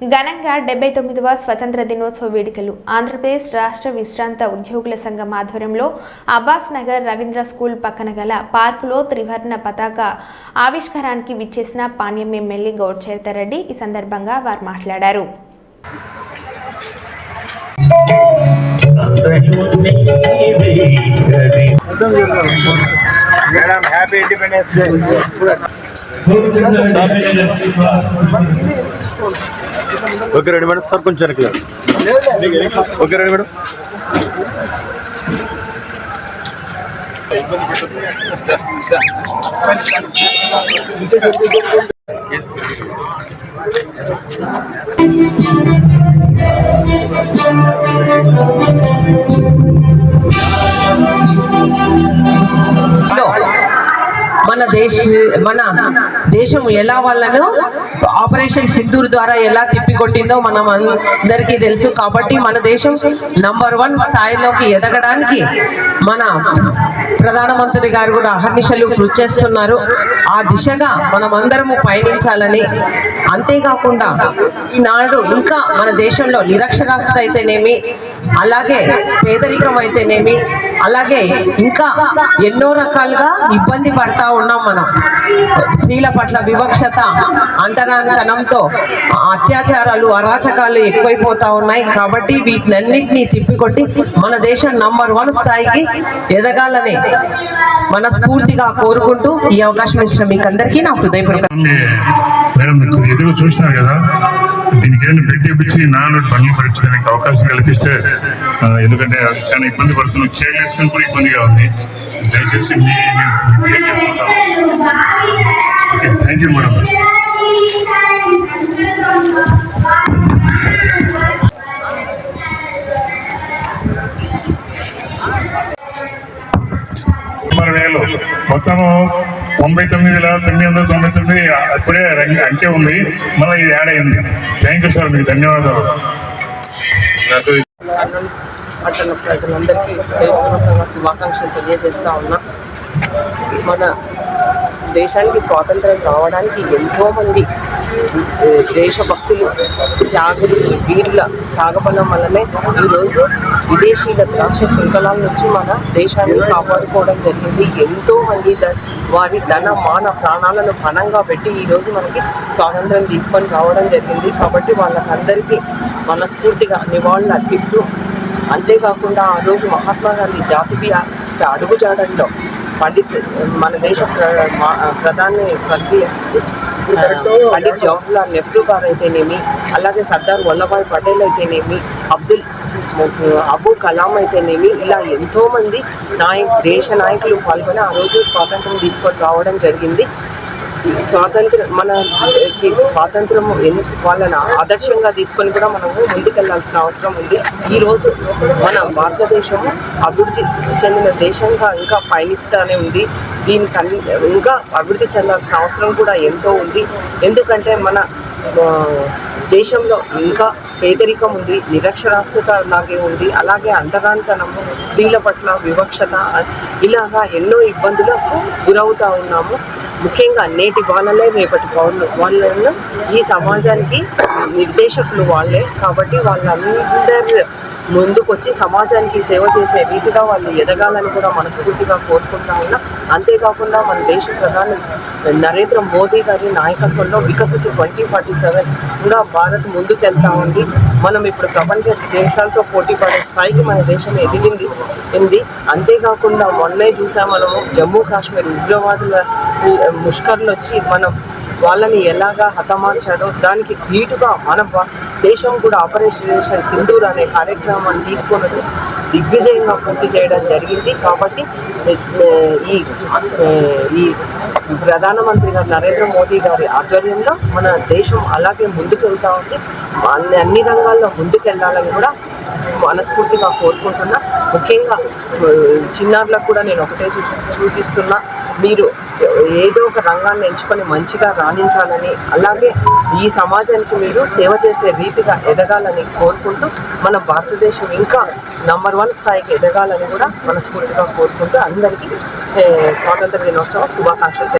ఘనంగా డెబ్బై తొమ్మిదవ స్వతంత్ర దినోత్సవ వేడుకలు. ఆంధ్రప్రదేశ్ రాష్ట్ర విశ్రాంత ఉద్యోగుల సంఘం ఆధ్వర్యంలో అబ్బాస్ నగర్ రవీంద్ర స్కూల్ పక్కన గల పార్కులో త్రివర్ణ పతాక ఆవిష్కారానికి విచ్చేసిన పాణ్యం ఎమ్మెల్యే గౌడ్ చరితారెడ్డి ఈ సందర్భంగా వారు మాట్లాడారు. Madam happy independence day okay రండి మేడం? సార్ కొంచెం వెనక్కి ఓకే రండి మేడం? లో మన దేశ మన దేశం ఎలా వాళ్ళను ఆపరేషన్ సింధూర్ ద్వారా ఎలా తిప్పికొట్టిందో మనం అందరికీ తెలుసు. కాబట్టి మన దేశం నంబర్ వన్ స్థాయిలోకి ఎదగడానికి మన ప్రధానమంత్రి గారు కూడా అహర్నిశలు కృషి చేస్తున్నారు. ఆ దిశగా మనం అందరము పయనించాలని. అంతేకాకుండా ఈనాడు ఇంకా మన దేశంలో నిరక్షరాస్యత అయితేనేమి అలాగే పేదరికం అయితేనేమి అలాగే ఇంకా ఎన్నో రకాలుగా ఇబ్బంది పడతా ఉన్నాం మనం. స్త్రీల పట్ల వివక్షత అంటరానితనంతో అత్యాచారాలు అరాచకాలు ఎక్కువైపోతా ఉన్నాయి. కాబట్టి వీటినన్నింటినీ తిప్పికొట్టి మన దేశం నంబర్ వన్ స్థాయికి ఎదగాలని మనస్ఫూర్తిగా కోరుకుంటూ ఈ అవకాశం ఇచ్చిన మీకు అందరికీ నా హృదయపూర్వక ఎదురు చూసినారు కదా. దీనికి ఏంటి బెడ్ ఇప్పించి నాలుగు బండ్లు పరీక్షడానికి అవకాశం కల్పిస్తే ఎందుకంటే అది చాలా ఇబ్బంది పడుతున్నాం. కేర్లెస్ కూడా ఇబ్బందిగా ఉంది. దయచేసి థ్యాంక్ యూ మేడం మొత్తము తొంభై తొమ్మిది వేల తొమ్మిది వందల తొంభై తొమ్మిది అప్పుడే అంకె ఉంది. మళ్ళీ ఇది యాడ్ అయింది. థ్యాంక్ యూ సార్ మీకు ధన్యవాదాలు. నాకు పట్టణ ప్రజలందరికీ హృదయపూర్వకంగా శుభాకాంక్షలు తెలియజేస్తా ఉన్నా. మన దేశానికి స్వాతంత్రం రావడానికి ఎంతో మంది ఏ, దేశభక్తులు త్యాగులు వీరుల త్యాగబలం వల్లనే ఈరోజు విదేశీల రాష్ట్ర శృంఖలాల నుంచి మన దేశాన్ని కాపాడుకోవడం జరిగింది. ఎంతో మంది వారి ధన మాన ప్రాణాలను పణంగా పెట్టి ఈరోజు మనకి స్వాతంత్రం తీసుకొని రావడం జరిగింది. కాబట్టి వాళ్ళకందరికీ మనస్ఫూర్తిగా నివాళులు అర్పిస్తూ అంతేకాకుండా ఆ రోజు మహాత్మా గాంధీ జాతీయ అడుగుజాడల్లో పండిత్ మన దేశ ప్రధాని స్వర్గీయ పండిత్ జవహర్లాల్ నెహ్రూ గారు అయితేనేమి అలాగే సర్దార్ వల్లభాయ్ పటేల్ అయితేనేమి అబ్దుల్ అబు కలాం అయితేనేమి ఇలా ఎంతో మంది నాయ దేశ నాయకులు పాల్గొని ఆ రోజు స్వాతంత్రం తీసుకొని రావడం జరిగింది. స్వాతంత్ర మన స్వాతంత్రం ఎన్ని వాళ్ళని ఆదర్శంగా తీసుకొని కూడా మనము ముందుకెళ్ళాల్సిన అవసరం ఉంది. ఈరోజు మన భారతదేశం అభివృద్ధి చెందిన దేశంగా ఇంకా పయనిస్తూనే ఉంది. దీనికి ఇంకా అభివృద్ధి చెందాల్సిన అవసరం కూడా ఎంతో ఉంది. ఎందుకంటే మన దేశంలో ఇంకా పేదరికం ఉంది నిరక్షరాస్యత అలాగే ఉంది. అలాగే అంతగానితనము స్త్రీల పట్ల వివక్షత ఇలాగా ఎన్నో ఇబ్బందులకు గురవుతా ఉన్నాము. ముఖ్యంగా నేటి వాళ్ళలే రేపటి పౌరులు వాళ్ళను ఈ సమాజానికి నిర్దేశకులు వాళ్ళే. కాబట్టి వాళ్ళందరి ముందుకొచ్చి సమాజానికి సేవ చేసే రీతిగా వాళ్ళు ఎదగాలని కూడా మనస్ఫూర్తిగా కోరుకుంటా ఉన్నా. అంతేకాకుండా మన దేశ ప్రధాని నరేంద్ర మోదీ గారి నాయకత్వంలో వికసిత ట్వంటీ ఫార్టీ సెవెన్ కూడా భారత్ ముందుకెళ్తా ఉంది. మనం ఇప్పుడు ప్రపంచ దేశాలతో పోటీ పడే స్థాయికి మన దేశం ఎదిగింది. ఉంది అంతేకాకుండా మొన్నే చూసాం మనము జమ్మూ కాశ్మీర్ ఉగ్రవాదుల ముష్కర్లు వచ్చి మనం వాళ్ళని ఎలాగా హతమార్చాడో దానికి ధీటుగా మన దేశం కూడా ఆపరేషన్ సింధూర్ అనే కార్యక్రమాన్ని తీసుకొని వచ్చి దిగ్విజయంగా పూర్తి చేయడం జరిగింది. కాబట్టి ఈ ఈ ప్రధానమంత్రి గారు నరేంద్ర మోదీ గారి ఆధ్వర్యంలో మన దేశం అలాగే ముందుకు వెళ్తూ ఉంది. అన్ని అన్ని రంగాల్లో ముందుకెళ్ళాలని కూడా మనస్ఫూర్తిగా కోరుకుంటున్నా. ముఖ్యంగా చిన్నారులకు కూడా నేను ఒకటే సూచిస్తున్నా. మీరు ఏదో ఒక రంగాన్ని ఎంచుకొని మంచిగా రాణించాలని అలాగే ఈ సమాజానికి మీరు సేవ చేసే రీతిగా ఎదగాలని కోరుకుంటూ మన భారతదేశం ఇంకా నంబర్ వన్ స్థాయికి ఎదగాలని కూడా మనస్ఫూర్తిగా కోరుకుంటూ అందరికీ స్వాతంత్ర దినోత్సవ శుభాకాంక్షలు